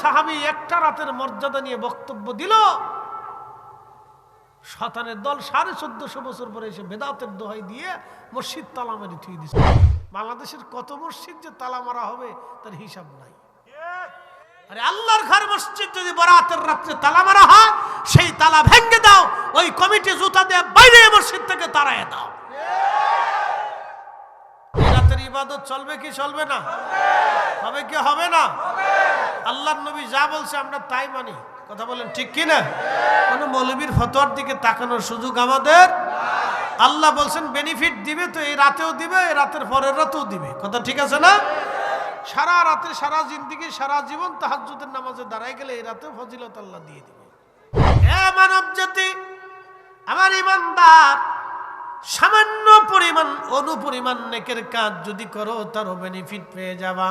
সাহাবি একটা রাতের মর্যাদা নিয়ে বক্তব্য দিল। শতানের দল সাড়ে চোদ্দশো বছর পরে এসে বেদাতের দোহাই দিয়ে মসজিদ তালা মারি থুই দিচ্ছে বাংলাদেশের কত মসজিদ যে তালা মারা হবে, তার হিসাব নাই। আরে আল্লাহর ঘর মসজিদ যদি বরাতের রাত্রে তালা মারা হয়, সেই তালা ভেঙে দাও, ওই কমিটি জুতা দিয়ে বাইরে মসজিদ থেকে তাড়ায় দাও। রাতের ইবাদত চলবে কি চলবে না? হবে কি হবে না? আল্লাহর নবী যা বলছে আমরা তাই মানি। কথা বলেন ঠিক কি না কোন মৌলবীর ফতোয়ার দিকে তাকানোর সুযোগ আমাদের আল্লাহ বলছেন বেনিফিট দিবে তো, এই রাতেও দিবে, এই রাতের পরের রাতেও দিবে। কথা ঠিক আছে না? সারা রাতে, সারা জিন্দিগি, সারা জীবন তাহাজ্জুদের নামাজে দাঁড়ায় গেলে এই রাতেও ফজিলত আল্লাহ দিয়ে দিবে। হে মানব জাতি আমার ইমানদার, সামান্য পরিমাণ, অনুপরিমাণ নেকের কাজ যদি করো, তারও বেনিফিট পেয়ে যাবা।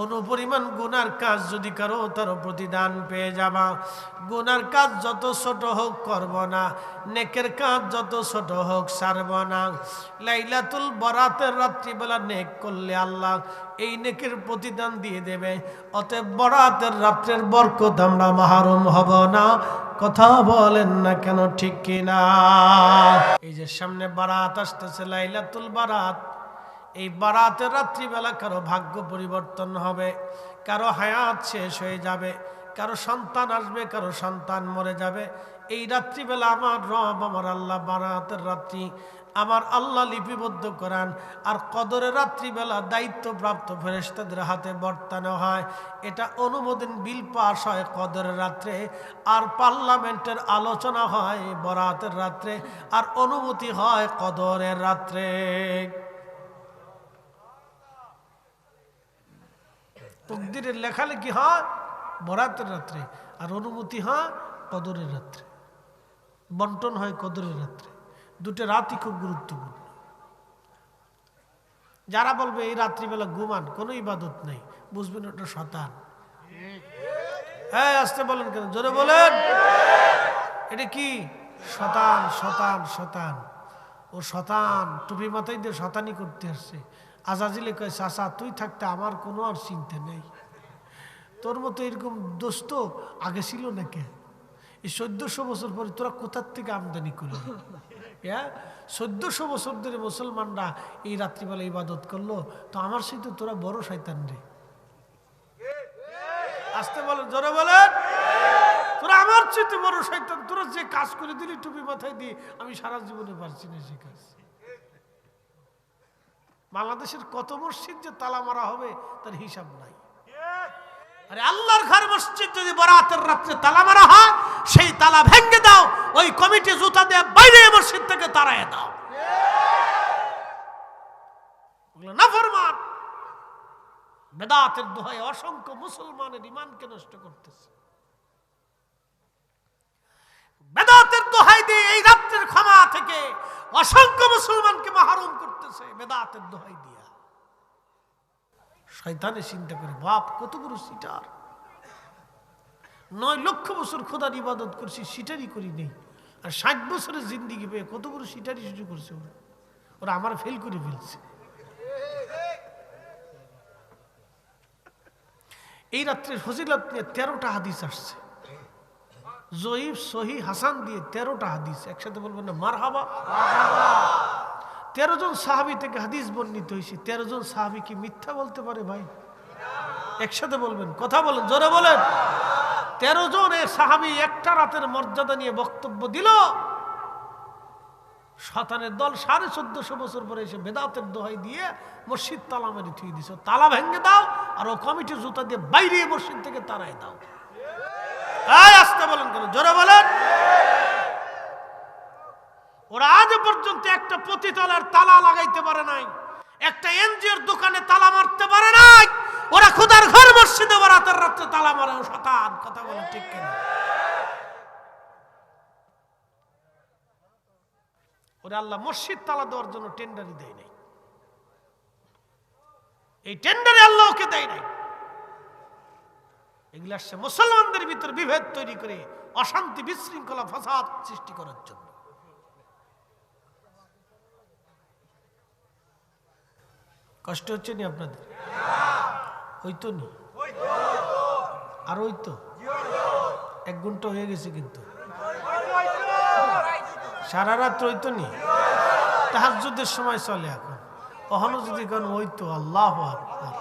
অনুপরিমাণ গুনার কাজ যদি করো তারও প্রতিদান পেয়ে যাবা। গুনার কাজ যত ছোট হোক, করব না। নেকের কাজ যত ছোট হোক, সারব না। লাইলাতুল বরাতের রাত্রিবেলা নেক করলে আল্লাহ এই নেকের প্রতিদান দিয়ে দেবে। অতএব বরাতের রাত্রের বরকত আমরা মাহরুম হব না। কথা বলেন না কেন, ঠিক কিনা? এই যে সামনে বারাত আসতেছে, লাইলাতুল বারাত। এই বারাতের রাত্রিবেলা কারও ভাগ্য পরিবর্তন হবে, কারও হায়াত শেষ হয়ে যাবে, কারও সন্তান আসবে, কারও সন্তান মরে যাবে। এই রাত্রিবেলা আমার রব, আমার আল্লাহ বারাতের রাত্রি, আমার আল্লাহ লিপিবদ্ধ করান। আর কদরের রাত্রিবেলা দায়িত্বপ্রাপ্ত ফেরেস্তাদের হাতে বর্তানো হয়। এটা অনুমোদন বিল পাশ হয় কদরের রাত্রে। আর পার্লামেন্টের আলোচনা হয় বরাতের রাত্রে। আর অনুমতি হয় কদরের রাত্রে। তকদিরের লেখালেখি হয়, বরাতের রাত্রে আর অনুমতি হয়, কদরের রাত্রে। বন্টন হয় কদরের রাত্রে। দুটো রাতই খুব গুরুত্বপূর্ণ। যারা বলবে এই রাত্রিবেলা ঘুমান, কোনো ইবাদত নেই, বুঝবেন ওটা শতান হ্যাঁ আসতে বলেন কেন? জোরে বলেন। এটা কি? শতান শতান শতান ও শতান টুপি মাথায় দিয়ে শতানি করতে আসছে। আজাজিলে কয়, চাচা, তুই থাকতে আমার কোনো আর চিন্তা নেই। তোর মতো এরকম দোস্ত আগে ছিল নাকি এই চোদ্দশো বছর পরে তোরা কোথার থেকে আমদানি করলি? হ্যাঁ? চোদ্দশো বছর ধরে মুসলমানরা এই রাত্রিবেলা ইবাদত করল, তো আমার সাথে তোরা বড় শয়তান রে। আসতে বলেন, জোরে বলেন। তোরা আমার চেয়ে বড় শয়তান, তোরা যে কাজ করে দিলি, টুপি মাথায় দিয়ে, আমি সারা জীবনে পারছি না সে কাজ। বাংলাদেশের কত মসজিদ যে তালা মারা হবে, তার হিসাব নাই। আরে আল্লাহর ঘর মসজিদ যদি বরাতের রাত্রে তালা মারা হয়, সেই তালা ভেঙে দাও, ওই কমিটি জুতা দিয়ে বাইরে মসজিদ থেকে তাড়ায় দাও। না বেদাতের দোহায় অসংখ্য মুসলমানের ইমানকে নষ্ট করতেছে বেদাতের দোহাই দিয়ে এই রাত্রের ক্ষমা থেকে অসংখ্য মুসলমানকে মাহরুম করতেছে বেদাতের দোহাই দিয়া। শয়তানে চিন্তা করে, বাপ, কত বড় সিটার নয় লক্ষ বছর খোদার ইবাদত করছি সিটারই করি নেই। আর ষাট বছরের জিন্দিগি পেয়ে কত বড় সিটারই শুরু করছে ওরা। ওরা আমার ফেল করে ফেলছে। এই রাত্রের ফজিলত নিয়ে তেরোটা হাদিস আসছে। জয়ীফ সহি হাসান দিয়ে তেরোটা হাদিস, একসাথে বলবেন না মার হাবা তেরো জন সাহাবি থেকে হাদিস বর্ণিত হয়েছে। তেরো জন সাহাবি কি মিথ্যা বলতে পারে ভাই? একসাথে বলবেন, কথা বলেন, জোরে বলেন। তেরো জন এ সাহাবি একটা রাতের মর্যাদা নিয়ে বক্তব্য দিল। শতানের দল সাড়ে চোদ্দশো বছর পরে এসে বেদাতের দোহাই দিয়ে মসজিদ তালা মেরে থুয়ে দিছে। তালা ভেঙে দাও আর ও কমিটির জুতা দিয়ে বাইরে মসজিদ থেকে তারাই দাও। এই আসতে বলেন কেন? জোরে বলেন। ওরা আজ পর্যন্ত একটা পতিতলার তালা লাগাইতে পারে নাই, একটা এনজিওর দোকানে তালা মারতে পারে নাই, ওরা খুদার ঘর মসজিদে বরাতের রাত্রে তালা মারে, ও শতান, কথা বলে ঠিক কিনা? ওরা আল্লাহ মসজিদ তালা দেওয়ার জন্য টেন্ডারই দেয় নাই। এই টেন্ডারে আল্লাহ ওকে দেয় নাই। এগুলো আসছে মুসলমানদের ভিতর বিভেদ তৈরি করে অশান্তি বিশৃঙ্খলা ফাসাদ সৃষ্টি করার জন্য। কষ্ট হচ্ছে নি আপনাদের? ওই তো নি? আর ওই তো এক ঘণ্টা হয়ে গেছে কিন্তু। সারা রাত ওই তো নি? তাহাজুদের সময় চলে এখন। কখনো যদি কোন ওই তো আল্লাহ আকবার।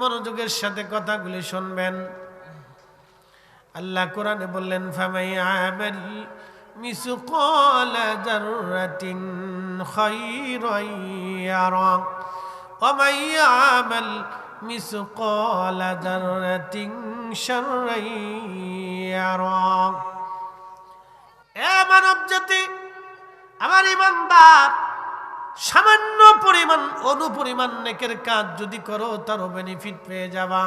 মনোযোগের সাথে কথাগুলি শুনবেন। আল্লাহ কোরআনে বললেন, ফামাই আমাল মিসকাল যাররাতিন খায়রান ইয়ারা, ওয়া মান ইয়ামাল মিসকাল যাররাতিন শাররান ইয়ারা। এ মানব জাতি আমার ইমানদার সামান্য পরিমাণ অনুপরিমাণ নেকের কাজ যদি করো, তারও বেনিফিট পেয়ে যাবা।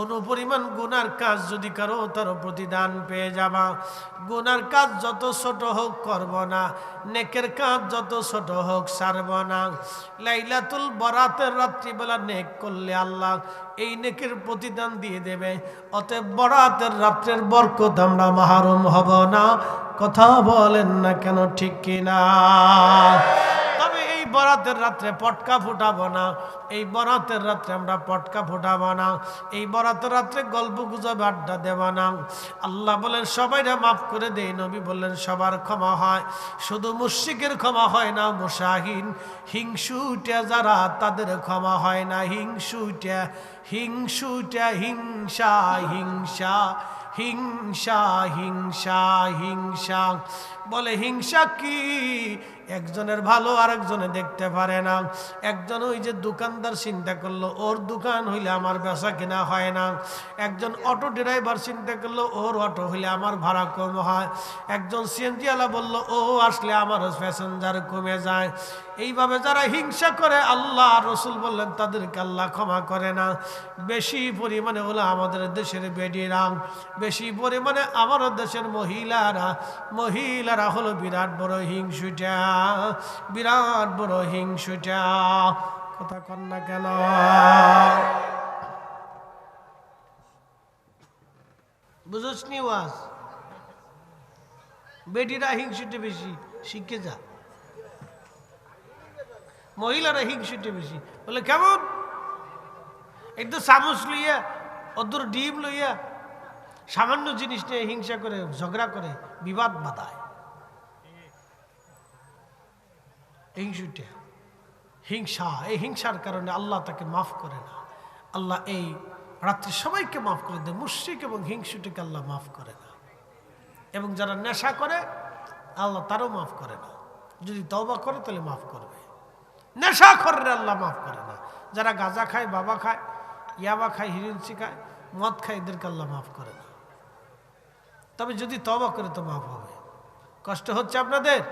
অনুপরিমাণ গুনার কাজ যদি করো, তারও প্রতিদান পেয়ে যাবা। গুনার কাজ যত ছোট হোক, করব না। নেকের কাজ যত ছোট হোক, সারব না। লাইলাতুল বরাতের রাত্রিবেলা নেক করলে আল্লাহ এই নেকের প্রতিদান দিয়ে দেবে। অতএব বরাতের রাত্রের বরকত আমরা মাহরুম হব না। কথা বলেন না কেন, ঠিক কিনা? বরাতের রাত্রে পটকা ফুটাবো না। এই বরাতের রাত্রে আমরা পটকা ফুটাবো না। এই বরাতের রাত্রে গল্প গুজব আড্ডা দেব না। আল্লাহ বলেন, সবাইরা মাফ করে দেই নবী বললেন, সবার ক্ষমা হয়। শুধু মুশিকের ক্ষমা হয় না, মুশাহিন হিংসুটা যারা, তাদের ক্ষমা হয় না। হিংসুটা হিংসুটা হিংসা হিংসা হিংসা হিংসা হিংসা। বলে, হিংসা কি? একজনের ভালো আরেকজনে দেখতে পারে না। একজন ওই যে দোকানদার চিন্তা করল, ওর দোকান হইলে আমার বেচা কেনা হয় না। একজন অটো ড্রাইভার চিন্তা করল, ওর অটো হইলে আমার ভাড়া কম হয়। একজন সিএনজিওয়ালা বলল, ও আসলে আমার প্যাসেঞ্জার কমে যায়। এইভাবে যারা হিংসা করে, আল্লাহ রসুল বললেন, তাদেরকে আল্লাহ ক্ষমা করে না। বেশি পরিমাণে হলো আমাদের দেশের বেডিরা, বেশি পরিমাণে আমার দেশের মহিলারা মহিলারা হলো বিরাট বড় হিংসুটা। বিরাট বড় হিংসুটা, কথা কন না কেন? বুঝোস নি ওয়াজ? বেটিরা হিংসুটে বেশি, শিখে যা। মহিলারা হিংসুটে বেশি, বলে কেমন? একটু চামচ লইয়া, অদূর ডিম লইয়া সামান্য জিনিস নিয়ে হিংসা করে, ঝগড়া করে, বিবাদ বাঁধায়। হিংসুটে। হিংসা, এই হিংসার কারণে আল্লাহ তাকে মাফ করে না। আল্লাহ এই রাত্রি সবাইকে মাফ করে দেয়, মুশ্রিক এবং হিংসুটিকে আল্লাহ মাফ করে না। এবং যারা নেশা করে, আল্লাহ তারও মাফ করে না। যদি তওবা করে, তাহলে মাফ করবে। নেশা করে আল্লাহ মাফ করে না। যারা গাঁজা খায়, বাবা খায়, ইয়াবা খায় হিরিঞ্চি খায় মদ খায়, এদেরকে আল্লাহ মাফ করে না। তবে যদি তবা করে, তো মাফ হবে। কষ্ট হচ্ছে আপনাদের?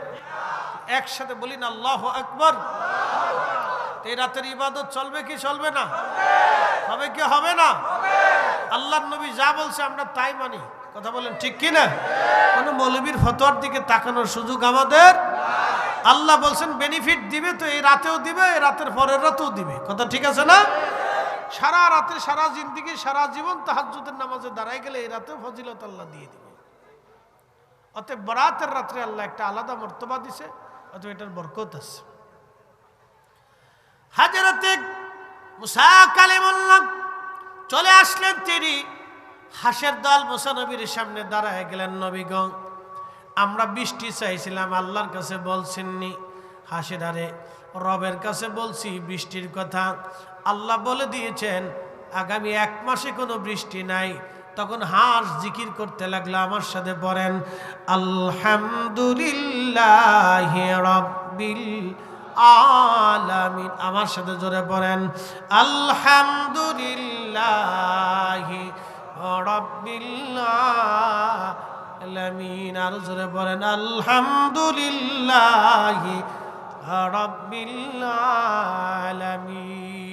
একসাথে বলি না, আল্লাহ আকবর। এই রাতের ইবাদত চলবে কি চলবে না? হবে কি হবে না? আল্লাহ নবী যা বলছে আমরা তাই মানি। কথা বলেন ঠিক কি না? কোনো মৌলবীর ফতোয়ার দিকে তাকানোর সুযোগ আমাদের আল্লাহ বলছেন বেনিফিট দিবে তো এই রাতেও দিবে, এই রাতের পরের রাতেও দিবে। কথা ঠিক আছে না? সারা রাতে সারা জিন্দিগি, সারা জীবন তাহাজ্জুদের নামাজে দাঁড়ায় গেলে এই রাতেও ফজিলত আল্লাহ দিয়ে দিবে। অতএব বরাতের রাত্রে আল্লাহ একটা আলাদা মর্তবা দিছে। অতএব এটার বরকত আছে। হাজারাতে মুসা কালিমুল্লাহ চলে আসলেন তিনি। হাসের দল মুসা নবীর সামনে দাঁড়ায় গেলেন নবীগঞ্জ আমরা বৃষ্টি চাইছিলাম, আল্লাহর কাছে বলছেননি। হাসের আরে, রবের কাছে বলছি, বৃষ্টির কথা। আল্লাহ বলে দিয়েছেন, আগামী এক মাসে কোনো বৃষ্টি নাই। তখন হাঁস জিকির করতে লাগল, আমার সাথে পড়েন আলহামদুলিল্লাহ আলামিন। আমার সাথে জোরে পড়েন আলহামদুলিল্লাহ আলামিন। আর জোরে বলেন, আলহামদুলিল্লাহ রব্বিল আলামিন।